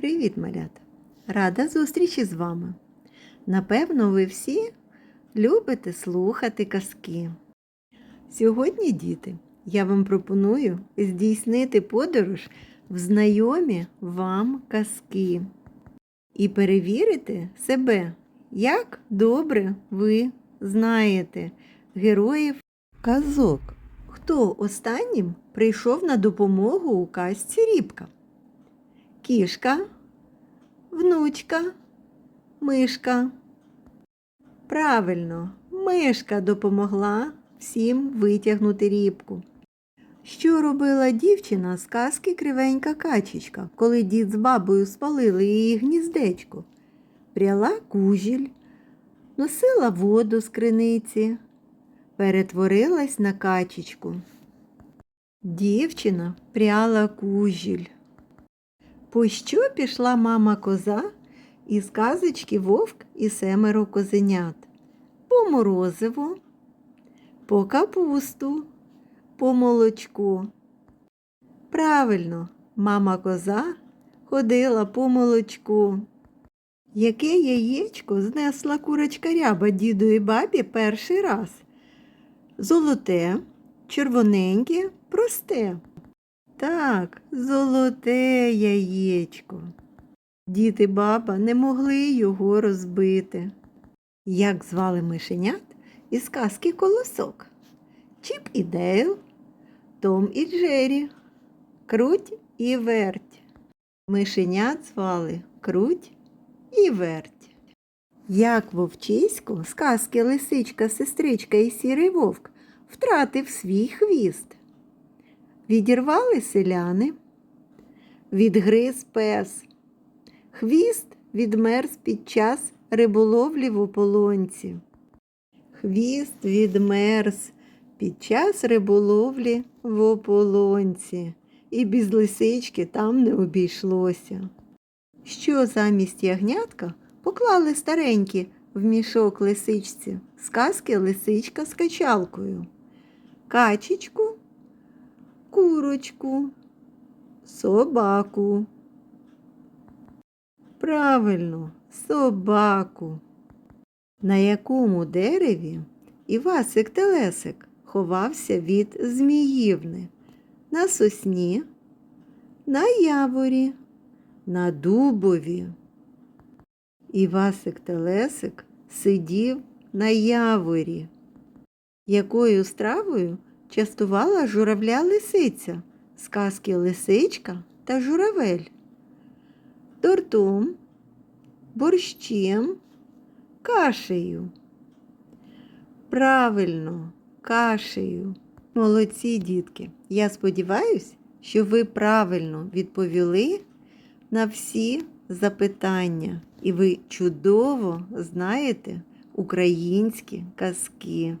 Привіт, малята! Рада зустрічі з вами. Напевно, ви всі любите слухати казки. Сьогодні, діти, я вам пропоную здійснити подорож в знайомі вам казки і перевірити себе, як добре ви знаєте героїв казок. Хто останнім прийшов на допомогу у казці Рібка? Кішка, внучка, мишка. Правильно, мишка допомогла всім витягнути рібку. Що робила дівчина з казки кривенька качечка, коли дід з бабою спалили її гніздечко? Пряла кужіль, носила воду з криниці, перетворилась на качечку. Дівчина пряла кужіль. По що пішла мама коза із казочки вовк і семеро козенят? По морозиво, по капусту, по молочку. Правильно, мама коза ходила по молочку. Яке яєчко знесла курочка ряба діду і бабі перший раз? Золоте, червоненьке, просте. Так, золоте яєчко. Дід і баба не могли його розбити. Як звали мишенят із казки колосок? Чіп і Дейл, Том і Джері, Круть і верть. Мишенят звали Круть і верть. Як вовчисько з казки лисичка, сестричка і сірий вовк втратив свій хвіст. Відірвали селяни, відгриз пес. Хвіст відмерз під час риболовлі в ополонці. Хвіст відмерз під час риболовлі в ополонці, і без лисички там не обійшлося. Що замість ягнятка поклали старенькі в мішок лисичці з казки лисичка з качалкою, качечку курочку, собаку. Правильно, собаку. На якому дереві Івасик Телесик ховався від Зміївни? На сосні, на яворі, на дубові. Івасик Телесик сидів на яворі. Якою стравою частувала журавля лисиця з казки лисичка та журавель. Тортом, борщем, кашею. Правильно, кашею. Молодці, дітки. Я сподіваюся, що ви правильно відповіли на всі запитання, і ви чудово знаєте українські казки.